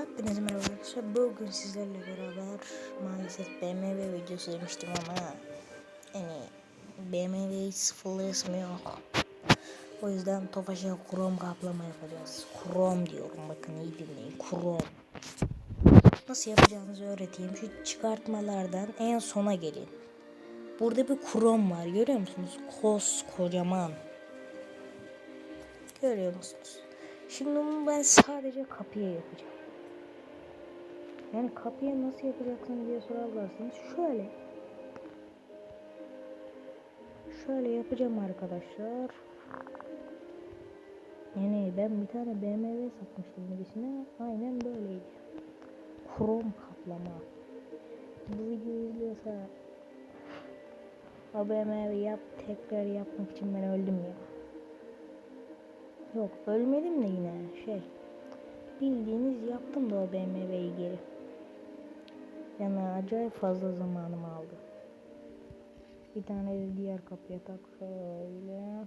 Hepinize merhaba arkadaşlar. Bugün sizlerle beraber maalesef BMW videosu demiştim ama yani BMW'yi sıfırlayasım yok. O yüzden Tofaş'a krom kaplama yapacağız. Krom diyorum bakın iyi dinleyin. Krom. Nasıl yapacağınızı öğreteyim. Şu çıkartmalardan en sona gelin. Burada bir krom var görüyor musunuz? Kos kocaman. Görüyor musunuz? Şimdi bunu ben sadece kapıya yapacağım. Yani kapıya nasıl yapacaksın diye sorarlarsanız şöyle. Şöyle yapacağım arkadaşlar. Yani ben bir tane BMW satmıştım birisine. Aynen böyleydi. Krom kaplama. Bu videoyu izliyorsa o BMW yap tekrar yapmak için ben öldüm ya. Yok ölmedim de yine şey. Bildiğiniz yaptım da o BMW'yi geri. Yani acayip fazla zamanımı aldı. Bir tane de diğer kapıya tak şöyle.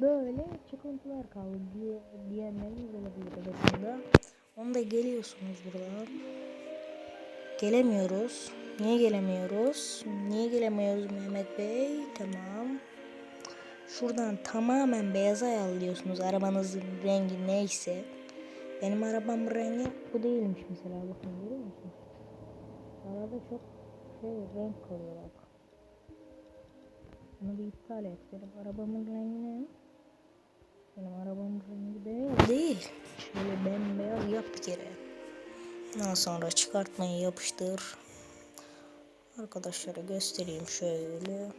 Böyle çıkıntılar kaldı diye diyenleriniz olabilir arasında. Onu da geliyorsunuz buradan. Gelemiyoruz. Niye gelemiyoruz? Niye gelemiyoruz Mehmet Bey? Tamam. Şuradan tamamen beyaza ayarlıyorsunuz arabanızın rengi neyse. Benim arabam rengi bu değilmiş mesela bakın görüyor musunuz? Arada çok şey renk kalıyor bak. Bunu bir iptal et. Benim arabamın rengi ne? Benim arabamın rengi beyaz değil. Şöyle bembeyaz yap bir kere. Ondan sonra çıkartmayı yapıştır. Arkadaşlara göstereyim şöyle.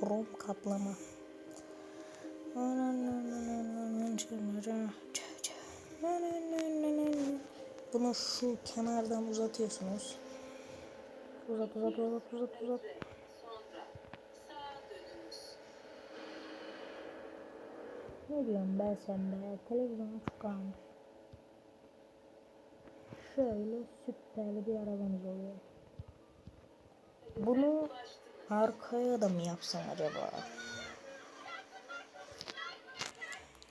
Krom kaplama. Bunu şu kenardan uzatıyorsunuz. Uzat uzat uzat uzat uzat. Ne diyorum ben sen be? Televizyon açık kalmış. Şöyle süper bir arabanız oluyor. Bunu arkaya da mı yapsam acaba?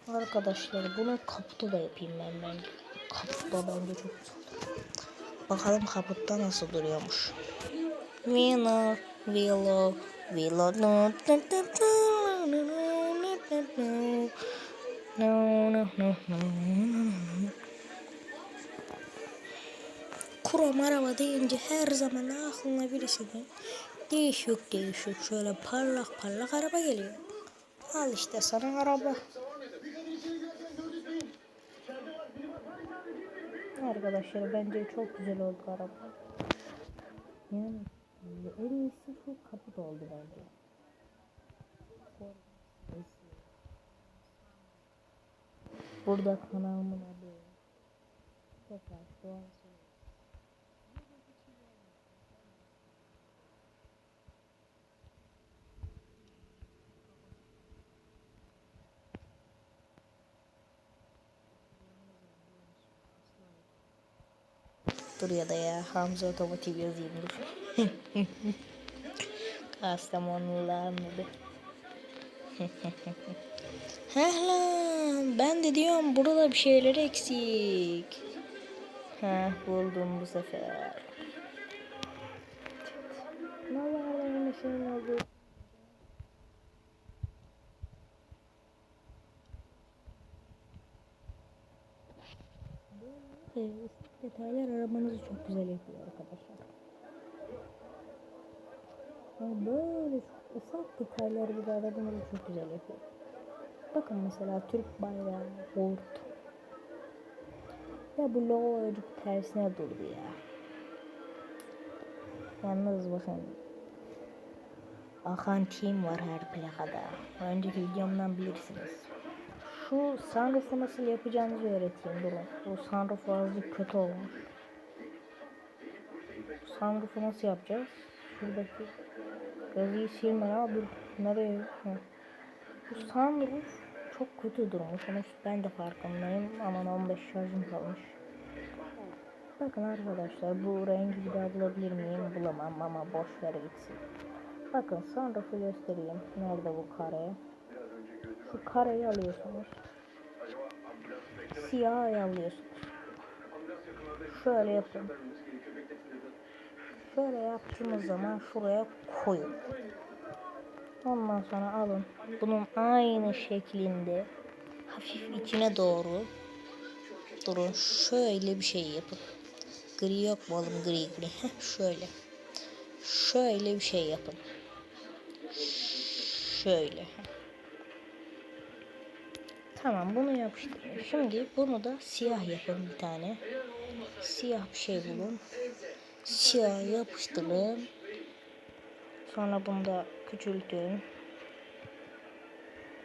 Arkadaşlar bunu kaputa da yapayım ben bence. Kaputta bence çok güzel. Bakalım kaputta nasıl duruyormuş. Winner, Willow, Willow, no, no, no, no, no, no, Krom araba deyince her zaman aklına birisinin değişik değişik şöyle parlak parlak araba geliyor. Al işte sana araba. Arkadaşlar bence çok güzel oldu araba. Yani en iyisi şu kaput oldu bence. Burada kanalımın adı. Tekrar Doğan Dur ya da ya Hamza Otomotiv yazayım dur. Kastamonlular lan ben de diyorum burada bir şeyler eksik. Heh buldum bu sefer. Ne var işim oldu? Evet, detaylar arabanızı çok güzel yapıyor arkadaşlar. Yani böyle ufak detaylar bile arabanızı çok güzel yapıyor. Bakın mesela Türk bayrağı, Ford. Ya bu logo öcük tersine durdu ya. Yalnız bakın. Akan Team var her plakada. Önceki videomdan bilirsiniz. Şu sunroof'u nasıl yapacağınızı öğreteyim durun. Bu sunroof azıcık kötü olmuş. Sunroof'u nasıl yapacağız? Şuradaki yazıyı silme ya dur. Nereye? Hı. Bu sunroof çok kötü durmuş. Ama ben de farkındayım. Aman 15 şarjım kalmış. Bakın arkadaşlar bu rengi bir daha bulabilir miyim? Bulamam ama boş ver gitsin. Bakın sunroof'u göstereyim. Nerede bu kare? Şu kareyi alıyorsunuz. siyah ayarlıyorsunuz. Şöyle yapın. Şöyle yaptığımız zaman şuraya koyun. Ondan sonra alın. Bunun aynı şeklinde hafif içine doğru durun. Şöyle bir şey yapın. Gri yok mu oğlum gri gri. Şöyle. Şöyle bir şey yapın. Şöyle. Tamam bunu yapıştırın. Şimdi bunu da siyah yapın bir tane. Siyah bir şey bulun. Siyah yapıştırın. Sonra bunu da küçültün.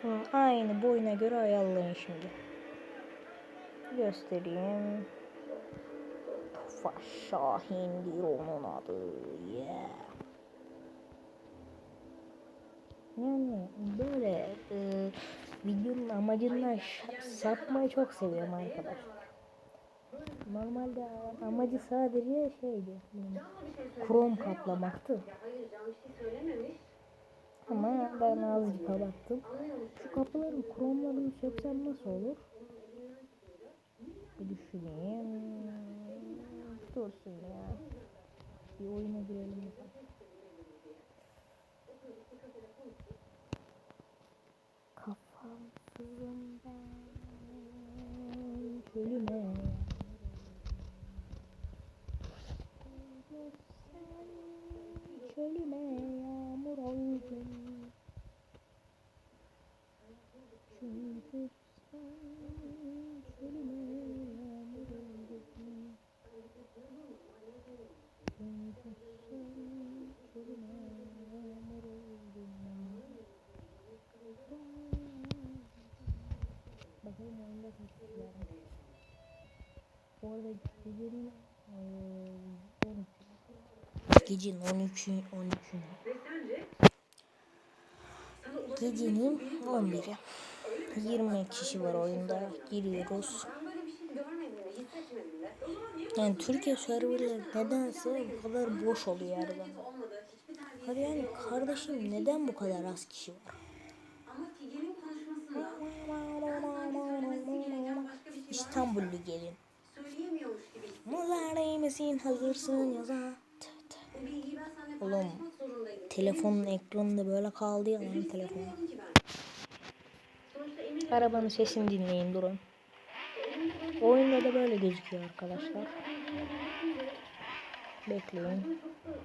Bunun aynı boyuna göre ayarlayın şimdi. Göstereyim. Tofaş Şahin'dir onun adı. Yeah. Yani böyle e, videonun amacından sapmayı çok seviyorum arkadaşlar. Normalde amacı sadece şeydi. Krom kaplamaktı. Ama ben azıcık abarttım. Şu kapıların kromlarını söksem nasıl olur? Bir düşüneyim. Dursun ya. Bir oyuna girelim bakalım. Kafamsızından çölüme Sen çölüme yağmur oldun Çünkü sen çölüme yağmur oldun Çünkü sen çölüme yağmur oldun Arada gecenin eee, 13. Gecenin 13'ü 13'ü. Gecenin 11'i. 20 kişi var oyunda. Giriyoruz. Yani Türkiye serverları nedense bu kadar boş oluyor her zaman. Yani kardeşim neden bu kadar az kişi var? İstanbullu gelin. söyleyemiyormuş gibi. Muzare misin hazırsın yaza. Seninle Oğlum telefonun ekranında böyle kaldı ya lan telefon. Arabanın sesini dinleyin durun. Oyunda da böyle gözüküyor arkadaşlar. Bekleyin. çok da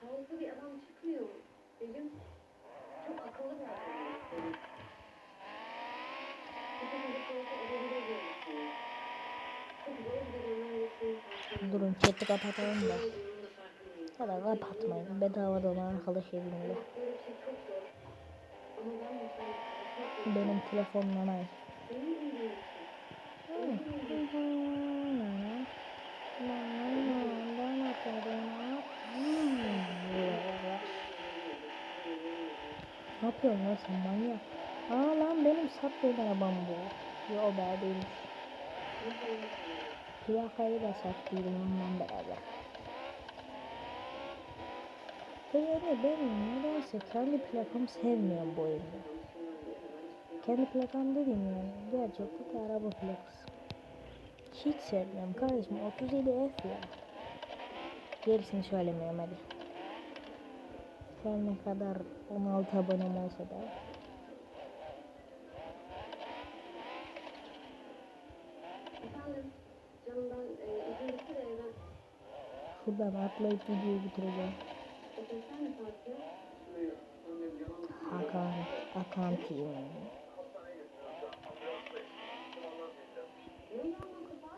harika bir adam çıkmıyor. Begüm çok akıllı bir adam. Durun chat'i kapatalım da. Ya da kapatmayın. Bedavadan arkadaş edinle. Benim telefonum ay. Ne yapıyorsun lan sen manyak? Aa lan benim sattığım arabam bu. Yo be değilmiş. Plakayı da sattıydım ondan beraber. Ve yani ben nedense kendi plakamı sevmiyorum bu oyunda. Kendi plakam dediğim yani gerçekten de araba plakası. Hiç sevmiyorum kardeşim 37 F ya. Gerisini söylemiyorum hadi. Her ne kadar 16 abonem olsa da. Şuradan atlayıp videoyu bitireceğim. Hakan, Hakan TV.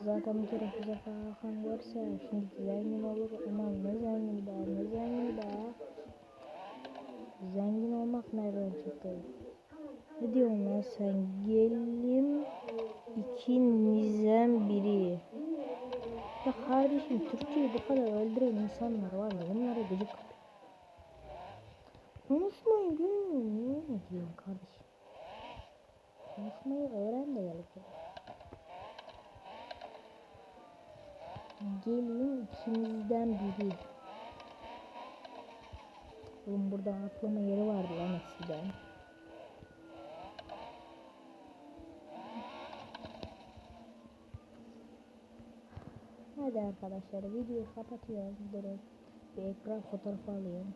Zaten bir kere bize Hakan görse şimdi zengin olur. Ulan ne zengin daha ne zengin daha. Zengin olmak nereden çıktı? Ne diyorsun lan sen? Gelin ikinizden biri. Ya kardeşim Türkçeyi bu kadar öldüren insanlar var ya bunlara gıcık. Konuşmayı bilmiyor. Niye ne diyorsun kardeşim? Konuşmayı öğren de gel buraya. Gelin ikinizden biri. Oğlum burada atlama yeri vardı lan eskiden. Hadi arkadaşlar videoyu kapatıyorum. Durun. Bir ekran fotoğrafı alayım.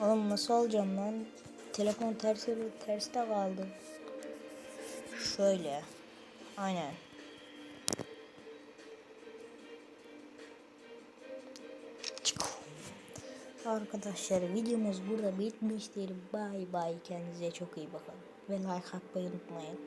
Oğlum nasıl alacağım lan? Telefon ters terste kaldı. Şöyle. Aynen. Arkadaşlar videomuz burada bitmiştir. Bay bay. Kendinize çok iyi bakın. Ve like atmayı unutmayın.